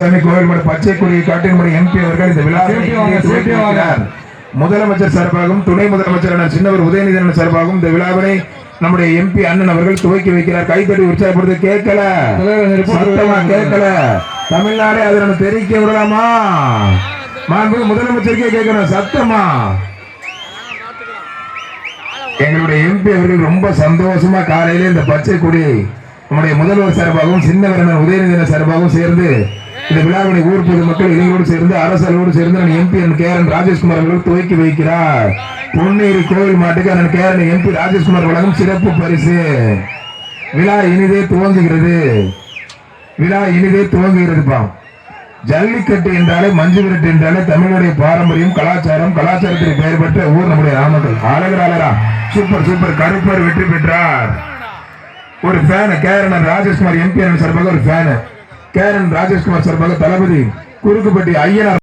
கோவில்மலை பச்சை கொடியை காட்டின்படி எம்பி அவர்கள் இந்த. முதலமைச்சர் சார்பாகவும் துணை முதலமைச்சர் சின்னவர் உதயநிதி சார்பாகவும் இந்த விழாவினை நம்முடைய எம்பி அண்ணன் அவர்கள் துவக்கி வைக்கிறார். கைத்தட்டி உற்சாகப்படுத்த கேட்கல. சத்தமா கேட்கல. தமிழ்நாடே அதை நம்ம தெரிவிக்க விடலாமா? மாண்பு முதலமைச்சருக்கே கேட்கணும். சத்தமா? எங்களுடைய எம்பி அவர்கள் ரொம்ப சந்தோஷமா காலையில இந்த பச்சை கொடி நம்முடைய முதல்வர் சார்பாகவும் சின்னவரன் உதயநிதி சார்பாகவும் சேர்ந்து இந்த விழாவினை ஊர் பொதுமக்கள் இளைஞரோடு சேர்ந்து அரசரோடு சேர்ந்து நான் எம்பி என் கேரன் ராஜேஷ்குமார் அவர்கள் துவக்கி வைக்கிறார். பொன்னேரி கோவில் மாட்டுக்கு அண்ணன் கேரன் எம்பி ராஜேஷ்குமார் வழங்கும் சிறப்பு பரிசு. விழா இனிதே துவங்குகிறது. விழா இனிதே துவங்குகிறதுப்பா. ஜல்லிக்கட்டு என்றாலே மஞ்சு விரட்டு என்றாலே தமிழுடைய பாரம்பரியம் கலாச்சாரம் கலாச்சாரத்திற்கு பெயர் பெற்ற ஊர் நம்முடைய நாமக்கல். அழகர் அழகா சூப்பர் சூப்பர். கருப்பர் வெற்றி பெற்றார். ஒரு ஃபேனு கேரளன் ராஜேஷ்குமார் எம்பி சார்பாக ஒரு ஃபேனு கேரன் ராஜேஷ்குமார் சார்பாக தளபதி குறுக்குப்பட்டி ஐயனார்